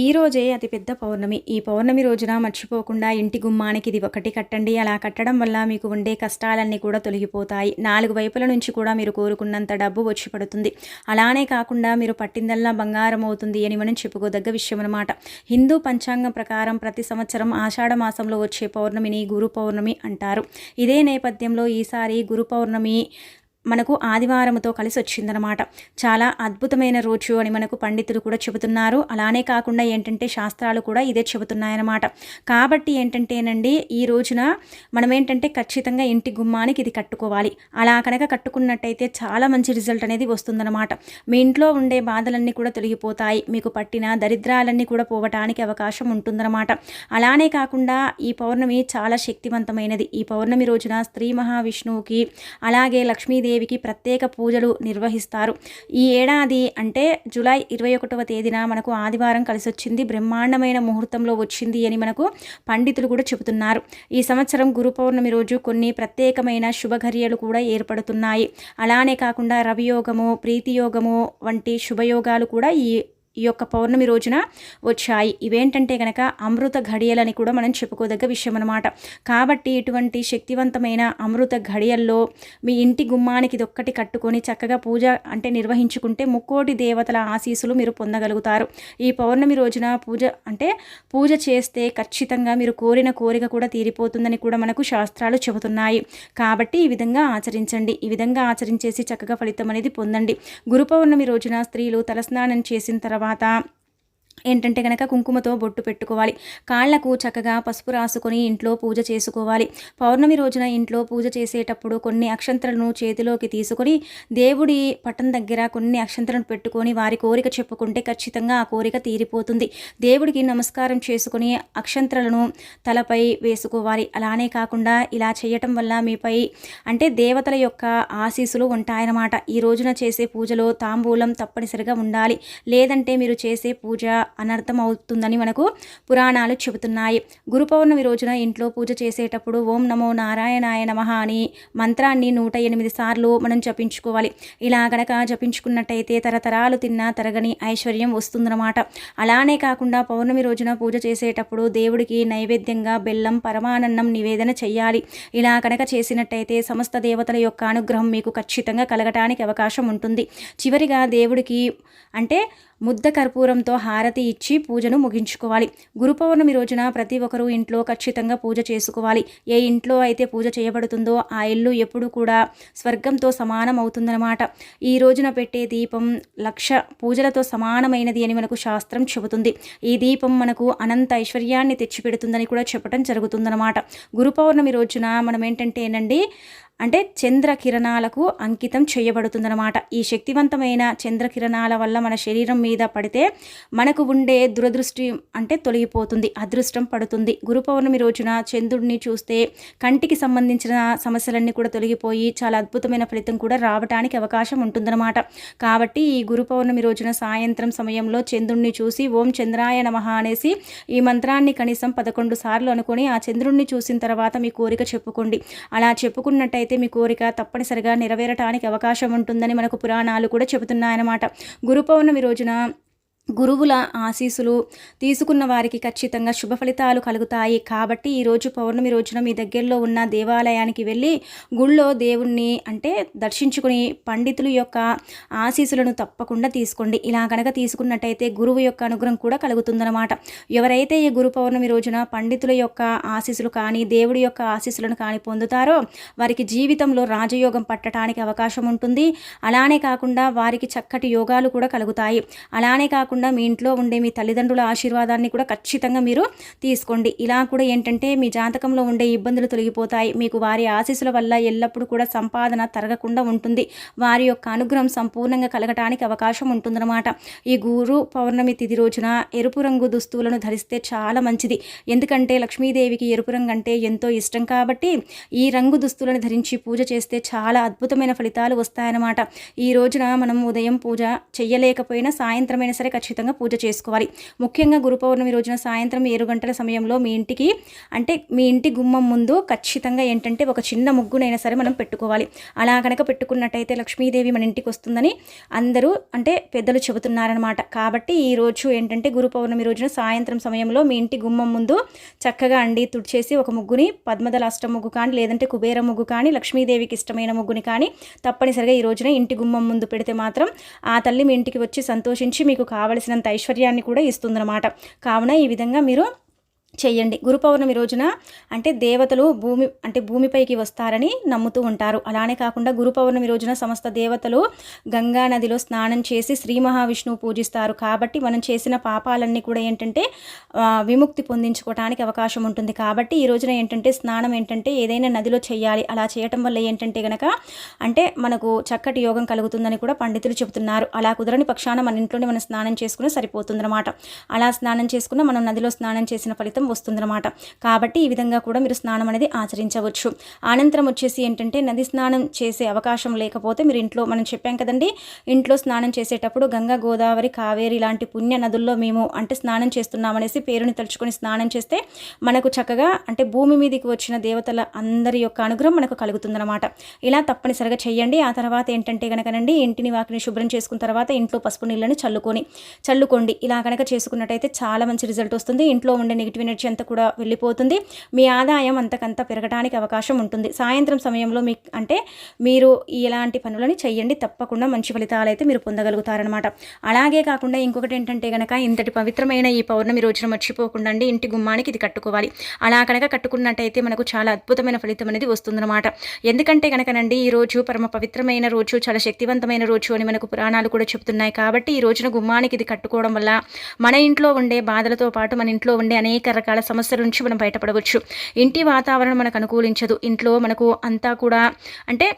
ఈ రోజే అతిపెద్ద పౌర్ణమి. ఈ పౌర్ణమి రోజున మర్చిపోకుండా ఇంటి గుమ్మానికి ఇది ఒకటి కట్టండి. అలా కట్టడం వల్ల మీకు ఉండే కష్టాలన్నీ కూడా తొలగిపోతాయి. నాలుగు వైపుల నుంచి కూడా మీరు కోరుకున్నంత డబ్బు వచ్చి పడుతుంది. అలానే కాకుండా మీరు పట్టిందల్లా బంగారం అవుతుంది అని మనం చెప్పుకోదగ్గ విషయం అనమాట హిందూ పంచాంగం ప్రకారం ప్రతి సంవత్సరం ఆషాఢ మాసంలో వచ్చే పౌర్ణమిని గురు పౌర్ణమి అంటారు. ఇదే నేపథ్యంలో ఈసారి గురు పౌర్ణమి మనకు ఆదివారంతో కలిసి వచ్చిందనమాట చాలా అద్భుతమైన రోజు అని మనకు పండితులు కూడా చెబుతున్నారు. అలానే కాకుండా ఏంటంటే శాస్త్రాలు కూడా ఇదే చెబుతున్నాయన్నమాట కాబట్టి ఏంటంటేనండి ఈ రోజున మనం ఏంటంటే ఖచ్చితంగా ఇంటి గుమ్మానికి ఇది కట్టుకోవాలి. అలా కనుక కట్టుకున్నట్టయితే చాలా మంచి రిజల్ట్ అనేది వస్తుందన్నమాట మీ ఇంట్లో ఉండే బాధలన్నీ కూడా తొలగిపోతాయి. మీకు పట్టిన దరిద్రాలన్నీ కూడా పోవటానికి అవకాశం ఉంటుందన్నమాట అలానే కాకుండా ఈ పౌర్ణమి చాలా శక్తివంతమైనది. ఈ పౌర్ణమి రోజున స్త్రీ మహావిష్ణువుకి అలాగే లక్ష్మీదేవి దేవికి ప్రత్యేక పూజలు నిర్వహిస్తారు. ఈ ఏడాది అంటే జూలై ఇరవై ఒకటవ తేదీన మనకు ఆదివారం కలిసి వచ్చింది బ్రహ్మాండమైన ముహూర్తంలో వచ్చింది అని మనకు పండితులు కూడా చెబుతున్నారు. ఈ సంవత్సరం గురు పౌర్ణమి రోజు కొన్ని ప్రత్యేకమైన శుభఘర్యలు కూడా ఏర్పడుతున్నాయి. అలానే కాకుండా రవియోగము ప్రీతియోగము వంటి శుభయోగాలు కూడా ఈ ఈ యొక్క పౌర్ణమి రోజున వచ్చాయి. ఇవేంటంటే కనుక అమృత ఘడియలని కూడా మనం చెప్పుకోదగ్గ విషయం అనమాట కాబట్టి ఇటువంటి శక్తివంతమైన అమృత ఘడియల్లో మీ ఇంటి గుమ్మానికి ఇదొక్కటి కట్టుకొని చక్కగా పూజ అంటే నిర్వహించుకుంటే ముక్కోటి దేవతల ఆశీస్సులు మీరు పొందగలుగుతారు. ఈ పౌర్ణమి రోజున పూజ అంటే పూజ చేస్తే ఖచ్చితంగా మీరు కోరిన కోరిక కూడా తీరిపోతుందని కూడా మనకు శాస్త్రాలు చెబుతున్నాయి. కాబట్టి ఈ విధంగా ఆచరించండి. ఈ విధంగా ఆచరించేసి చక్కగా ఫలితం అనేది పొందండి. గురు పౌర్ణమి రోజున స్త్రీలు తలస్నానం చేసిన తర్వాత తర్వాత ఏంటంటే కనుక కుంకుమతో బొట్టు పెట్టుకోవాలి. కాళ్ళకు చక్కగా పసుపు రాసుకొని ఇంట్లో పూజ చేసుకోవాలి. పౌర్ణమి రోజున ఇంట్లో పూజ చేసేటప్పుడు కొన్ని అక్షంతలను చేతిలోకి తీసుకొని దేవుడి పట్టం దగ్గర కొన్ని అక్షంతలను పెట్టుకొని వారి కోరిక చెప్పుకుంటే ఖచ్చితంగా ఆ కోరిక తీరిపోతుంది. దేవుడికి నమస్కారం చేసుకుని అక్షంతలను తలపై వేసుకోవాలి. అలానే కాకుండా ఇలా చేయటం వల్ల మీపై అంటే దేవతల యొక్క ఆశీస్సులు ఉంటాయన్నమాట. ఈ రోజున చేసే పూజలో తాంబూలం తప్పనిసరిగా ఉండాలి. లేదంటే మీరు చేసే పూజ అనర్థం అవుతుందని మనకు పురాణాలు చెబుతున్నాయి. గురు పౌర్ణమి రోజున ఇంట్లో పూజ చేసేటప్పుడు ఓం నమో నారాయణాయ నమ అని మంత్రాన్ని నూట ఎనిమిది సార్లు మనం జపించుకోవాలి. ఇలా గనక జపించుకున్నట్టయితే తరతరాలు తిన్నా తరగని ఐశ్వర్యం వస్తుందన్నమాట. అలానే కాకుండా పౌర్ణమి రోజున పూజ చేసేటప్పుడు దేవుడికి నైవేద్యంగా బెల్లం పరమానందం నివేదన చేయాలి ఇలా కనుక చేసినట్టయితే సమస్త దేవతల యొక్క అనుగ్రహం మీకు ఖచ్చితంగా కలగటానికి అవకాశం ఉంటుంది. చివరిగా దేవుడికి అంటే ముద్ద కర్పూరంతో హారతి ఇచ్చి పూజను ముగించుకోవాలి. గురు పౌర్ణమి రోజున ప్రతి ఒక్కరూ ఇంట్లో ఖచ్చితంగా పూజ చేసుకోవాలి. ఏ ఇంట్లో అయితే పూజ చేయబడుతుందో ఆ ఇల్లు ఎప్పుడు కూడా స్వర్గంతో సమానం అవుతుందన్నమాట. ఈ రోజున పెట్టే దీపం లక్ష పూజలతో సమానమైనది అని మనకు శాస్త్రం చెబుతుంది. ఈ దీపం మనకు అనంత ఐశ్వర్యాన్ని తెచ్చిపెడుతుందని కూడా చెప్పడం జరుగుతుందన్నమాట. గురు పౌర్ణమి రోజున మనం ఏంటంటేనండి అంటే చంద్రకిరణాలకు అంకితం చేయబడుతుందన్నమాట. ఈ శక్తివంతమైన చంద్రకిరణాల వల్ల మన శరీరం మీద పడితే మనకు ఉండే దురదృష్టి అంటే తొలగిపోతుంది అదృష్టం పడుతుంది. గురు పౌర్ణమి రోజున చంద్రుడిని చూస్తే కంటికి సంబంధించిన సమస్యలన్నీ కూడా తొలగిపోయి చాలా అద్భుతమైన ఫలితం కూడా రావడానికి అవకాశం ఉంటుందన్నమాట. కాబట్టి ఈ గురు పౌర్ణమి రోజున సాయంత్రం సమయంలో చంద్రుడిని చూసి ఓం చంద్రాయ నమ అనేసి ఈ మంత్రాన్ని కనీసం పదకొండు సార్లు అనుకొని ఆ చంద్రుడిని చూసిన తర్వాత మీ కోరిక చెప్పుకోండి. అలా చెప్పుకున్నట్టయితే అయితే మీ కోరిక తప్పనిసరిగా నెరవేరటానికి అవకాశం ఉంటుందని మనకు పురాణాలు కూడా చెబుతున్నాయన్నమాట. గురు పౌర్ణమి రోజున గురువుల ఆశీస్సులు తీసుకున్న వారికి ఖచ్చితంగా శుభ ఫలితాలు కలుగుతాయి. కాబట్టి ఈరోజు పౌర్ణమి రోజున మీ దగ్గరలో ఉన్న దేవాలయానికి వెళ్ళి గుళ్ళో దేవుణ్ణి అంటే దర్శించుకుని పండితుల యొక్క ఆశీస్సులను తప్పకుండా తీసుకోండి. ఇలా కనుక తీసుకున్నట్టయితే గురువు యొక్క అనుగ్రహం కూడా కలుగుతుందన్నమాట. ఎవరైతే ఈ గురు పౌర్ణమి రోజున పండితుల యొక్క ఆశీస్సులు కానీ దేవుడి యొక్క ఆశీస్సులను కానీ పొందుతారో వారికి జీవితంలో రాజయోగం పట్టడానికి అవకాశం ఉంటుంది. అలానే కాకుండా వారికి చక్కటి యోగాలు కూడా కలుగుతాయి. అలానే కాకుండా కాకుండా మీ ఇంట్లో ఉండే మీ తల్లిదండ్రుల ఆశీర్వాదాన్ని కూడా ఖచ్చితంగా మీరు తీసుకోండి. ఇలా కూడా ఏంటంటే మీ జాతకంలో ఉండే ఇబ్బందులు తొలగిపోతాయి. మీకు వారి ఆశీస్సుల వల్ల ఎల్లప్పుడూ కూడా సంపాదన తరగకుండా ఉంటుంది. వారి యొక్క అనుగ్రహం సంపూర్ణంగా కలగటానికి అవకాశం ఉంటుందన్నమాట. ఈ గురు పౌర్ణమి తిథి రోజున ఎరుపు రంగు దుస్తువులను ధరిస్తే చాలా మంచిది. ఎందుకంటే లక్ష్మీదేవికి ఎరుపు రంగు అంటే ఎంతో ఇష్టం కాబట్టి ఈ రంగు దుస్తులను ధరించి పూజ చేస్తే చాలా అద్భుతమైన ఫలితాలు వస్తాయన్నమాట. ఈ రోజున మనం ఉదయం పూజ చేయలేకపోయినా సాయంత్రమైనా సరే ఖచ్చితంగా పూజ చేసుకోవాలి. ముఖ్యంగా గురు పౌర్ణమి రోజున సాయంత్రం ఏడు గంటల సమయంలో మీ ఇంటికి అంటే మీ ఇంటి గుమ్మం ముందు ఖచ్చితంగా ఏంటంటే ఒక చిన్న ముగ్గునైనా సరే మనం పెట్టుకోవాలి. అలా కనుక పెట్టుకున్నట్టయితే లక్ష్మీదేవి మన ఇంటికి వస్తుందని అందరూ అంటే పెద్దలు చెబుతున్నారనమాట కాబట్టి ఈ రోజు ఏంటంటే గురు పౌర్ణమి రోజున సాయంత్రం సమయంలో మీ ఇంటి గుమ్మం ముందు చక్కగా అండి తుడిచేసి ఒక ముగ్గుని పద్మదల అష్ట ముగ్గు కానీ లేదంటే కుబేర ముగ్గు కానీ లక్ష్మీదేవికి ఇష్టమైన ముగ్గుని కానీ తప్పనిసరిగా ఈ రోజున ఇంటి గుమ్మం ముందు పెడితే మాత్రం ఆ తల్లి మీ ఇంటికి వచ్చి సంతోషించి మీకు కావలసినంత ఐశ్వర్యాన్ని కూడా ఇస్తుందన్నమాట. కావున ఈ విధంగా మీరు చేయండి. గురు పౌర్ణమి రోజున అంటే దేవతలు భూమి అంటే భూమిపైకి వస్తారని నమ్ముతూ ఉంటారు. అలానే కాకుండా గురు పౌర్ణమి రోజున సమస్త దేవతలు గంగా నదిలో స్నానం చేసి శ్రీ మహావిష్ణువు పూజిస్తారు. కాబట్టి మనం చేసిన పాపాలన్నీ కూడా ఏంటంటే విముక్తి పొందించుకోవడానికి అవకాశం ఉంటుంది. కాబట్టి ఈ రోజున ఏంటంటే స్నానం ఏంటంటే ఏదైనా నదిలో చేయాలి. అలా చేయటం వల్ల ఏంటంటే గనక అంటే మనకు చక్కటి యోగం కలుగుతుందని కూడా పండితులు చెబుతున్నారు. అలా కుదరని పక్షాన మన ఇంట్లోనే మనం స్నానం చేసుకుని సరిపోతుందన్నమాట. అలా స్నానం చేసుకున్న మనం నదిలో స్నానం చేసిన ఫలితం వస్తుందన్నమాట. కాబట్టి ఈ విధంగా కూడా మీరు స్నానం అనేది ఆచరించవచ్చు. అనంతరం వచ్చేసి ఏంటంటే నది స్నానం చేసే అవకాశం లేకపోతే మీరు ఇంట్లో మనం చెప్పాం కదండి ఇంట్లో స్నానం చేసేటప్పుడు గంగా గోదావరి కావేరి లాంటి పుణ్య నదుల్లో మేము అంటే స్నానం చేస్తున్నామనేసి పేరుని తలుచుకొని స్నానం చేస్తే మనకు చక్కగా అంటే భూమి మీదకి వచ్చిన దేవతల అందరి యొక్క అనుగ్రహం మనకు కలుగుతుందన్నమాట. ఇలా తప్పనిసరిగా చేయండి. ఆ తర్వాత ఏంటంటే కనుకనండి ఇంటిని వాకిని శుభ్రం చేసుకున్న తర్వాత ఇంట్లో పసుపు నీళ్ళని చల్లుకొని చల్లుకోండి. ఇలా కనుక చేసుకున్నట్టయితే చాలా మంచి రిజల్ట్ వస్తుంది. ఇంట్లో ఉండే నెగిటివ్ ఎనర్జీ అంతా కూడా వెళ్ళిపోతుంది. మీ ఆదాయం అంతకంత పెరగడానికి అవకాశం ఉంటుంది. సాయంత్రం సమయంలో మీ అంటే మీరు ఇలాంటి పనులని చెయ్యండి. తప్పకుండా మంచి ఫలితాలు అయితే మీరు పొందగలుగుతారనమాట అలాగే కాకుండా ఇంకొకటి ఏంటంటే కనుక ఇంతటి పవిత్రమైన ఈ పౌర్ణమి రోజున మర్చిపోకుండా అండి ఇంటి గుమ్మానికి ఇది కట్టుకోవాలి. అలా కనుక కట్టుకున్నట్టయితే మనకు చాలా అద్భుతమైన ఫలితం అనేది వస్తుందన్నమాట. ఎందుకంటే కనుకనండి ఈ రోజు పరమ పవిత్రమైన రోజు చాలా శక్తివంతమైన రోజు అని మనకు పురాణాలు కూడా చెప్తున్నాయి. కాబట్టి ఈ రోజున గుమ్మానికి ఇది కట్టుకోవడం వల్ల మన ఇంట్లో ఉండే బాధలతో పాటు మన ఇంట్లో ఉండే అనేక రకాల సమస్యల నుంచి మనం బయటపడవచ్చు. ఇంటి వాతావరణం మనకు అనుకూలించదు. ఇంట్లో మనకు అంతా కూడా అంటే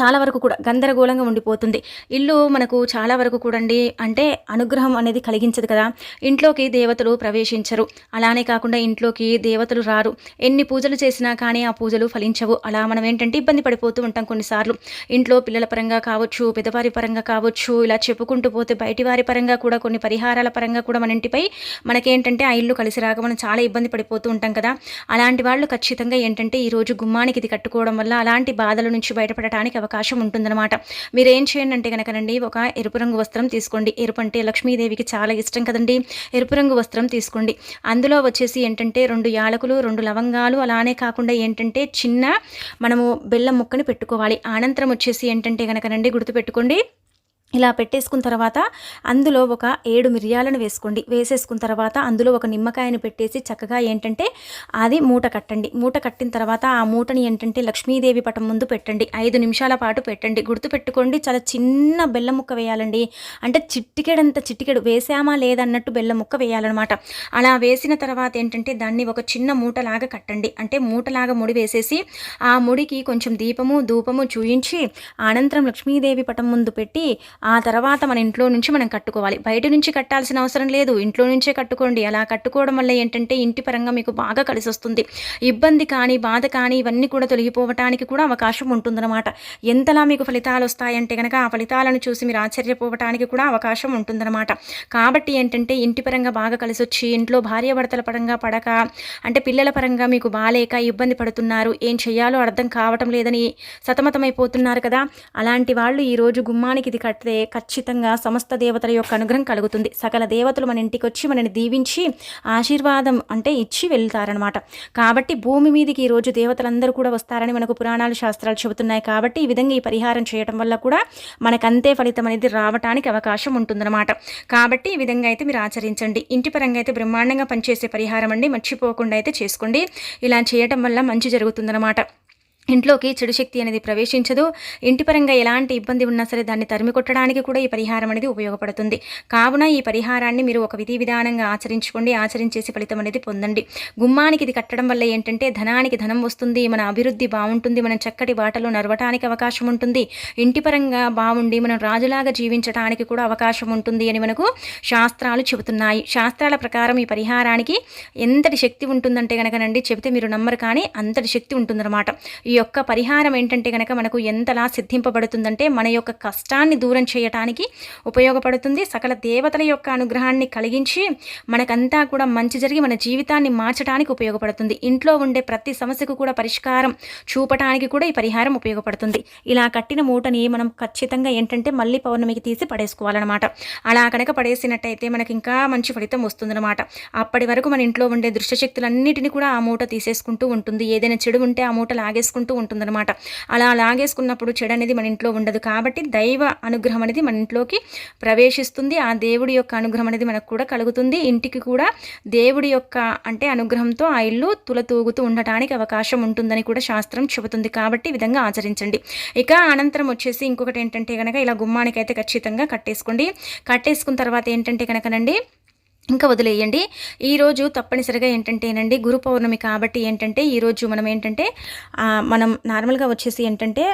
చాలా వరకు కూడా గందరగోళంగా ఉండిపోతుంది. ఇల్లు మనకు చాలా వరకు కూడండి అంటే అనుగ్రహం అనేది కలిగించదు కదా. ఇంట్లోకి దేవతలు ప్రవేశించరు. అలానే కాకుండా ఇంట్లోకి దేవతలు రారు. ఎన్ని పూజలు చేసినా కానీ ఆ పూజలు ఫలించవు. అలా మనం ఏంటంటే ఇబ్బంది పడిపోతూ ఉంటాం కొన్నిసార్లు. ఇంట్లో పిల్లల పరంగా కావచ్చు పెద్దవారి పరంగా కావచ్చు ఇలా చెప్పుకుంటూ పోతే బయటి వారి పరంగా కూడా కొన్ని పరిహారాల పరంగా కూడా మన ఇంటిపై మనకేంటంటే ఆ ఇల్లు కలిసి రాక మనం చాలా ఇబ్బంది పడిపోతూ ఉంటాం కదా. అలాంటి వాళ్ళు ఖచ్చితంగా ఏంటంటే ఈరోజు గుమ్మానికి ఇది కట్టుకోవడం వల్ల అలాంటి బాధల నుంచి బయటపడటానికి అవకాశం ఉంటుందన్నమాట. మీరు ఏం చేయండి అంటే కనుకనండి ఒక ఎరుపు రంగు వస్త్రం తీసుకోండి. ఎరుపు అంటే లక్ష్మీదేవికి చాలా ఇష్టం కదండి. ఎరుపు రంగు వస్త్రం తీసుకోండి. అందులో వచ్చేసి ఏంటంటే రెండు యాలకులు రెండు లవంగాలు అలానే కాకుండా ఏంటంటే చిన్న మనము బెల్లం ముక్కని పెట్టుకోవాలి. అనంతరం వచ్చేసి ఏంటంటే కనుకనండి గుర్తుపెట్టుకోండి. ఇలా పెట్టేసుకున్న తర్వాత అందులో ఒక ఏడు మిరియాలను వేసుకోండి. వేసేసుకున్న తర్వాత అందులో ఒక నిమ్మకాయను పెట్టేసి చక్కగా ఏంటంటే అది మూట కట్టండి. మూట కట్టిన తర్వాత ఆ మూటని ఏంటంటే లక్ష్మీదేవి పటం ముందు పెట్టండి. ఐదు నిమిషాల పాటు పెట్టండి. గుర్తు పెట్టుకోండి చాలా చిన్న బెల్లం ముక్క వేయాలండి. అంటే చిట్టికెడంత చిట్టికెడు వేసామా లేదన్నట్టు బెల్లం ముక్క వేయాలన్నమాట. అలా వేసిన తర్వాత ఏంటంటే దాన్ని ఒక చిన్న మూటలాగా కట్టండి. అంటే మూటలాగా ముడి వేసేసి ఆ ముడికి కొంచెం దీపము ధూపము చూయించి అనంతరం లక్ష్మీదేవి పటం ముందు పెట్టి ఆ తర్వాత మన ఇంట్లో నుంచి మనం కట్టుకోవాలి. బయట నుంచి కట్టాల్సిన అవసరం లేదు. ఇంట్లో నుంచే కట్టుకోండి. అలా కట్టుకోవడం వల్ల ఏంటంటే ఇంటి పరంగా మీకు బాగా కలిసి వస్తుంది ఇబ్బంది కానీ బాధ కానీ ఇవన్నీ కూడా తొలగిపోవటానికి కూడా అవకాశం ఉంటుందన్నమాట. ఎంతలా మీకు ఫలితాలు వస్తాయంటే కనుక ఆ ఫలితాలను చూసి మీరు ఆశ్చర్యపోవటానికి కూడా అవకాశం ఉంటుందన్నమాట. కాబట్టి ఏంటంటే ఇంటి పరంగా బాగా కలిసి వచ్చి ఇంట్లో భార్యాభర్తల పరంగా పడక అంటే పిల్లల పరంగా మీకు బాలేక ఇబ్బంది పడుతున్నారు ఏం చేయాలో అర్థం కావటం లేదని సతమతమైపోతున్నారు కదా. అలాంటి వాళ్ళు ఈరోజు గుమ్మానికి ఇది కడితే చేస్తే ఖచ్చితంగా సమస్త దేవతల యొక్క అనుగ్రహం కలుగుతుంది. సకల దేవతలు మన ఇంటికి వచ్చి మనని దీవించి ఆశీర్వాదం అంటే ఇచ్చి వెళ్తారనమాట కాబట్టి భూమి మీదకి ఈరోజు దేవతలందరూ కూడా వస్తారని మనకు పురాణాలు శాస్త్రాలు చెబుతున్నాయి కాబట్టి ఈ విధంగా ఈ పరిహారం చేయడం వల్ల కూడా మనకంతే ఫలితం అనేది రావటానికి అవకాశం ఉంటుందన్నమాట. కాబట్టి ఈ విధంగా అయితే మీరు ఆచరించండి. ఇంటి పరంగా అయితే బ్రహ్మాండంగా పనిచేసే పరిహారం అండి. మర్చిపోకుండా అయితే చేసుకోండి. ఇలా చేయటం వల్ల మంచి జరుగుతుందన్నమాట. ఇంట్లోకి చెడు శక్తి అనేది ప్రవేశించదు. ఇంటి పరంగా ఎలాంటి ఇబ్బంది ఉన్నా సరే దాన్ని తరిమి కొట్టడానికి కూడా ఈ పరిహారం అనేది ఉపయోగపడుతుంది. కావున ఈ పరిహారాన్ని మీరు ఒక విధి విధానంగా ఆచరించుకోండి. ఆచరించేసి ఫలితం అనేది పొందండి. గుమ్మానికి ఇది కట్టడం వల్ల ఏంటంటే ధనానికి ధనం వస్తుంది. మన అభివృద్ధి బాగుంటుంది. మనం చక్కటి బాటలో నడవటానికి అవకాశం ఉంటుంది. ఇంటి పరంగా బాగుండి మనం రాజులాగా జీవించడానికి కూడా అవకాశం ఉంటుంది అని మనకు శాస్త్రాలు చెబుతున్నాయి. శాస్త్రాల ప్రకారం ఈ పరిహారానికి ఎంతటి శక్తి ఉంటుందంటే కనుకనండి చెబితే మీరు నమ్మరు కానీ అంతటి శక్తి ఉంటుందన్నమాట. ఈ యొక్క పరిహారం ఏంటంటే కనుక మనకు ఎంతలా సిద్ధింపబడుతుందంటే మన యొక్క కష్టాన్ని దూరం చేయటానికి ఉపయోగపడుతుంది. సకల దేవతల యొక్క అనుగ్రహాన్ని కలిగించి మనకంతా కూడా మంచి జరిగి మన జీవితాన్ని మార్చడానికి ఉపయోగపడుతుంది. ఇంట్లో ఉండే ప్రతి సమస్యకు కూడా పరిష్కారం చూపటానికి కూడా ఈ పరిహారం ఉపయోగపడుతుంది. ఇలా కట్టిన మూటని మనం ఖచ్చితంగా ఏంటంటే మళ్ళీ పౌర్ణమికి తీసి పడేసుకోవాలన్నమాట. అలా కనుక పడేసినట్టయితే మనకి ఇంకా మంచి ఫలితం వస్తుందన్నమాట. అప్పటి వరకు మన ఇంట్లో ఉండే దృష్టశక్తులన్నిటిని కూడా ఆ మూట తీసేసుకుంటూ ఉంటుంది. ఏదైనా చెడు ఉంటే ఆ మూట లాగేసుకుంటూ ఉంటుందన్నమాట. అలా లాగేసుకున్నప్పుడు చెడు అనేది మన ఇంట్లో ఉండదు కాబట్టి దైవ అనుగ్రహం అనేది మన ఇంట్లోకి ప్రవేశిస్తుంది. ఆ దేవుడి యొక్క అనుగ్రహం అనేది మనకు కూడా కలుగుతుంది. ఇంటికి కూడా దేవుడి యొక్క అంటే అనుగ్రహంతో ఆ ఇల్లు తులతూగుతూ ఉండటానికి అవకాశం ఉంటుందని కూడా శాస్త్రం చెబుతుంది. కాబట్టి ఈ విధంగా ఆచరించండి. ఇక అనంతరం వచ్చేసి ఇంకొకటి ఏంటంటే కనుక ఇలా గుమ్మానికైతే ఖచ్చితంగా కట్టేసుకోండి. కట్టేసుకున్న తర్వాత ఏంటంటే కనుకనండి ఇంకా వదిలేయండి. ఈరోజు తప్పనిసరిగా ఏంటంటేనండి గురు పౌర్ణమి కాబట్టి ఏంటంటే ఈరోజు మనం ఏంటంటే మనం నార్మల్గా వచ్చేసి ఏంటంటే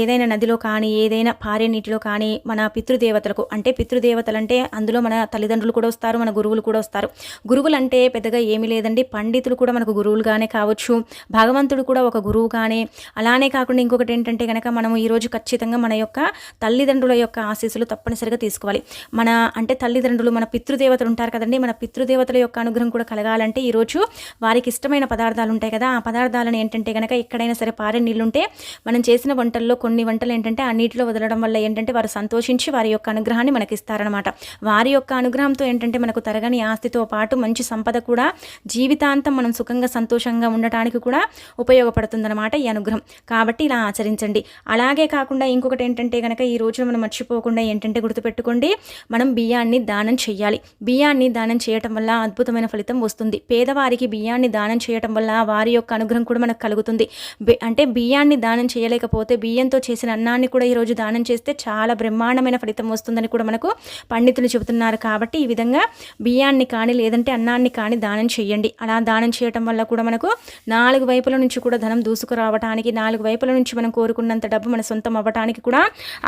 ఏదైనా నదిలో కానీ ఏదైనా పారే నీటిలో కానీ మన పితృదేవతలకు అంటే పితృదేవతలు అంటే అందులో మన తల్లిదండ్రులు కూడా వస్తారు మన గురువులు కూడా వస్తారు. గురువులు అంటే పెద్దగా ఏమీ లేదండి. పండితులు కూడా మనకు గురువులుగానే కావచ్చు. భగవంతుడు కూడా ఒక గురువు కానీ అలానే కాకుండా ఇంకొకటి ఏంటంటే కనుక మనం ఈరోజు ఖచ్చితంగా మన యొక్క తల్లిదండ్రుల యొక్క ఆశీస్సులు తప్పనిసరిగా తీసుకోవాలి. మన అంటే తల్లిదండ్రులు మన పితృదేవతలు ఉంటారు కదండి. మన పితృదేవతల యొక్క అనుగ్రహం కూడా కలగాలంటే ఈరోజు వారికి ఇష్టమైన పదార్థాలు ఉంటాయి కదా. ఆ పదార్థాలను ఏంటంటే కనుక ఎక్కడైనా సరే పారే నీళ్ళుంటే మనం చేసిన వంటల్లో కొన్ని వంటలు ఏంటంటే ఆ నీటిలో వదలడం వల్ల ఏంటంటే వారు సంతోషించి వారి యొక్క అనుగ్రహాన్ని మనకి ఇస్తారనమాట వారి యొక్క అనుగ్రహంతో ఏంటంటే మనకు తరగని ఆస్తితో పాటు మంచి సంపద కూడా జీవితాంతం మనం సుఖంగా సంతోషంగా ఉండటానికి కూడా ఉపయోగపడుతుందన్నమాట ఈ అనుగ్రహం. కాబట్టి ఇలా ఆచరించండి. అలాగే కాకుండా ఇంకొకటి ఏంటంటే కనుక ఈ రోజు మనం మర్చిపోకుండా ఏంటంటే గుర్తుపెట్టుకోండి. మనం బియ్యాన్ని దానం చేయాలి బియ్యాన్ని దానం చేయటం వల్ల అద్భుతమైన ఫలితం వస్తుంది. పేదవారికి బియ్యాన్ని దానం చేయటం వల్ల వారి యొక్క అనుగ్రహం కూడా మనకు కలుగుతుంది. అంటే బియ్యాన్ని దానం చేయలేకపోతే బియ్యంతో చేసిన అన్నాన్ని కూడా ఈరోజు దానం చేస్తే చాలా బ్రహ్మాండమైన ఫలితం వస్తుందని కూడా మనకు పండితులు చెబుతున్నారు. కాబట్టి ఈ విధంగా బియ్యాన్ని కానీ లేదంటే అన్నాన్ని కానీ దానం చేయండి. అలా దానం చేయటం వల్ల కూడా మనకు నాలుగు వైపుల నుంచి కూడా ధనం దూసుకురావడానికి నాలుగు వైపుల నుంచి మనం కోరుకున్నంత డబ్బు మన సొంతం అవ్వటానికి కూడా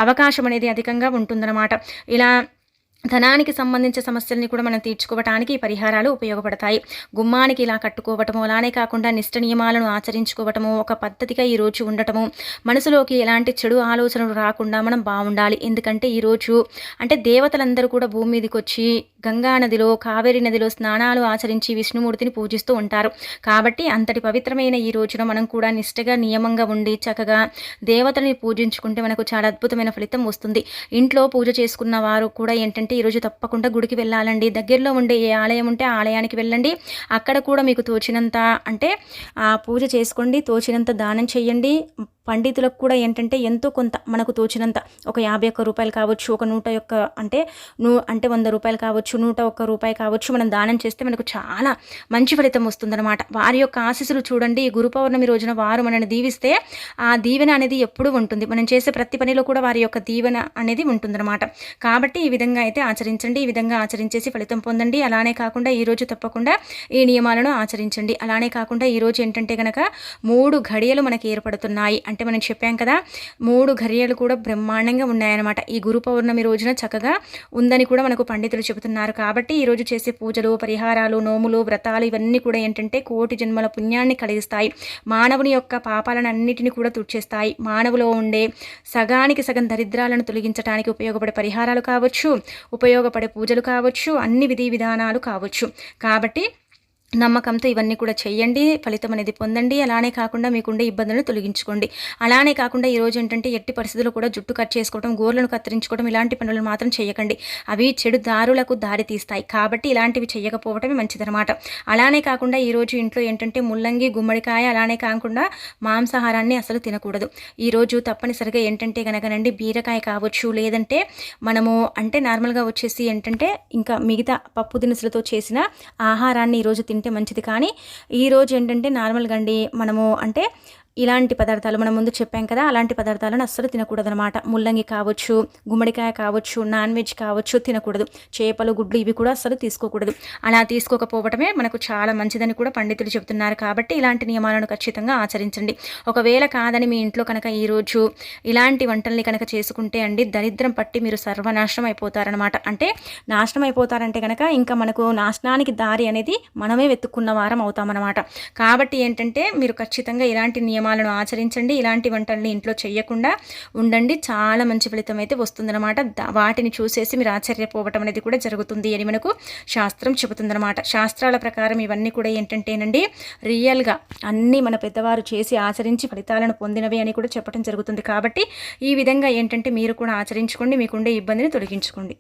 అవకాశం అనేది అధికంగా ఉంటుందన్నమాట. ఇలా ధనానికి సంబంధించిన సమస్యల్ని కూడా మనం తీర్చుకోవటానికి ఈ పరిహారాలు ఉపయోగపడతాయి. గుమ్మానికి ఇలా కట్టుకోవటము అలానే కాకుండా నిష్ట నియమాలను ఆచరించుకోవటము ఒక పద్ధతిగా ఈరోజు ఉండటము మనసులోకి ఎలాంటి చెడు ఆలోచనలు రాకుండా మనం బాగుండాలి ఎందుకంటే ఈరోజు అంటే దేవతలందరూ కూడా భూమి మీదకి వచ్చి గంగా నదిలో కావేరి నదిలో స్నానాలు ఆచరించి విష్ణుమూర్తిని పూజిస్తూ ఉంటారు. కాబట్టి అంతటి పవిత్రమైన ఈ రోజున మనం కూడా నిష్టగా నియమంగా ఉండి చక్కగా దేవతని పూజించుకుంటే మనకు చాలా అద్భుతమైన ఫలితం వస్తుంది. ఇంట్లో పూజ చేసుకున్న వారు కూడా ఏంటంటే అంటే ఈరోజు తప్పకుండా గుడికి వెళ్ళాలండి. దగ్గరలో ఉండే ఏ ఆలయం ఉంటే ఆలయానికి వెళ్ళండి. అక్కడ కూడా మీకు తోచినంత అంటే పూజ చేసుకోండి. తోచినంత దానం చేయండి. పండితులకు కూడా ఏంటంటే ఎంతో కొంత మనకు తోచినంత. ఒక యాభై ఒక్క రూపాయలు కావచ్చు ఒక నూట యొక్క అంటే నూ అంటే వంద రూపాయలు కావచ్చు నూట ఒక్క రూపాయి కావచ్చు మనం దానం చేస్తే మనకు చాలా మంచి ఫలితం వస్తుందన్నమాట. వారి యొక్క ఆశీస్సులు చూడండి. గురు పౌర్ణమి రోజున వారు మనల్ని దీవిస్తే ఆ దీవెన అనేది ఎప్పుడూ ఉంటుంది. మనం చేసే ప్రతి పనిలో కూడా వారి యొక్క దీవెన అనేది ఉంటుందన్నమాట. కాబట్టి ఈ విధంగా అయితే ఆచరించండి. ఈ విధంగా ఆచరించేసి ఫలితం పొందండి. అలానే కాకుండా ఈరోజు తప్పకుండా ఈ నియమాలను ఆచరించండి. అలానే కాకుండా ఈరోజు ఏంటంటే కనుక మూడు ఘడియలు మనకి ఏర్పడుతున్నాయి. అంటే అంటే మనం చెప్పాం కదా మూడు ఘర్యలు కూడా బ్రహ్మాండంగా ఉన్నాయన్నమాట. ఈ గురు పౌర్ణమి రోజున చక్కగా ఉందని కూడా మనకు పండితులు చెబుతున్నారు. కాబట్టి ఈరోజు చేసే పూజలు పరిహారాలు నోములు వ్రతాలు ఇవన్నీ కూడా ఏంటంటే కోటి జన్మల పుణ్యాన్ని కలిగిస్తాయి. మానవుని యొక్క పాపాలను అన్నిటిని కూడా తుడిచేస్తాయి. మానవులో ఉండే సగానికి సగం దరిద్రాలను తొలగించడానికి ఉపయోగపడే పరిహారాలు కావచ్చు ఉపయోగపడే పూజలు కావచ్చు అన్ని విధి విధానాలు కావచ్చు. కాబట్టి నమ్మకంతో ఇవన్నీ కూడా చేయండి ఫలితం అనేది పొందండి. అలానే కాకుండా మీకుండే ఇబ్బందులను తొలగించుకోండి. అలానే కాకుండా ఈరోజు ఏంటంటే ఎట్టి పరిస్థితుల్లో కూడా జుట్టు కట్ చేసుకోవడం గోర్లను కత్తిరించుకోవడం ఇలాంటి పనులు మాత్రం చేయకండి అవి చెడు దారులకు దారి తీస్తాయి. కాబట్టి ఇలాంటివి చేయకపోవటమే మంచిదనమాట అలానే కాకుండా ఈరోజు ఇంట్లో ఏంటంటే ముల్లంగి గుమ్మడికాయ అలానే కాకుండా మాంసాహారాన్ని అసలు తినకూడదు. ఈరోజు తప్పనిసరిగా ఏంటంటే కనుకనండి బీరకాయ కావచ్చు లేదంటే మనము అంటే నార్మల్గా వచ్చేసి ఏంటంటే ఇంకా మిగతా పప్పు దినుసులతో చేసిన ఆహారాన్ని ఈరోజు తిన తింటే మంచిది. కానీ ఈరోజు ఏంటంటే నార్మల్గా అండి మనము అంటే ఇలాంటి పదార్థాలు మనం ముందు చెప్పాం కదా అలాంటి పదార్థాలను అస్సలు తినకూడదనమాట ముల్లంగి కావచ్చు గుమ్మడికాయ కావచ్చు నాన్ వెజ్ కావచ్చు తినకూడదు. చేపలు గుడ్లు ఇవి కూడా అస్సలు తీసుకోకూడదు. అలా తీసుకోకపోవడమే మనకు చాలా మంచిదని కూడా పండితులు చెబుతున్నారు కాబట్టి ఇలాంటి నియమాలను ఖచ్చితంగా ఆచరించండి. ఒకవేళ కాదని మీ ఇంట్లో కనుక ఈరోజు ఇలాంటి వంటల్ని కనుక చేసుకుంటే అండి దరిద్రం పట్టి మీరు సర్వనాశనం అయిపోతారనమాట అంటే నాశనం అయిపోతారంటే కనుక ఇంకా మనకు నాశనానికి దారి అనేది మనమే వెతుక్కున్న వారం అవుతామన్నమాట. కాబట్టి ఏంటంటే మీరు ఖచ్చితంగా ఇలాంటి నియమం నియమాలను ఆచరించండి. ఇలాంటి వంటల్ని ఇంట్లో చేయకుండా ఉండండి. చాలా మంచి ఫలితం అయితే వస్తుందన్నమాట. వాటిని చూసేసి మీరు ఆశ్చర్యపోవటం అనేది కూడా జరుగుతుంది అని మనకు శాస్త్రం చెబుతుందన్నమాట. శాస్త్రాల ప్రకారం ఇవన్నీ కూడా ఏంటంటేనండి రియల్గా అన్నీ మన పెద్దవారు చేసి ఆచరించి ఫలితాలను పొందినవి అని కూడా చెప్పడం జరుగుతుంది. కాబట్టి ఈ విధంగా ఏంటంటే మీరు కూడా ఆచరించుకోండి. మీకుండే ఇబ్బందిని తొలగించుకోండి.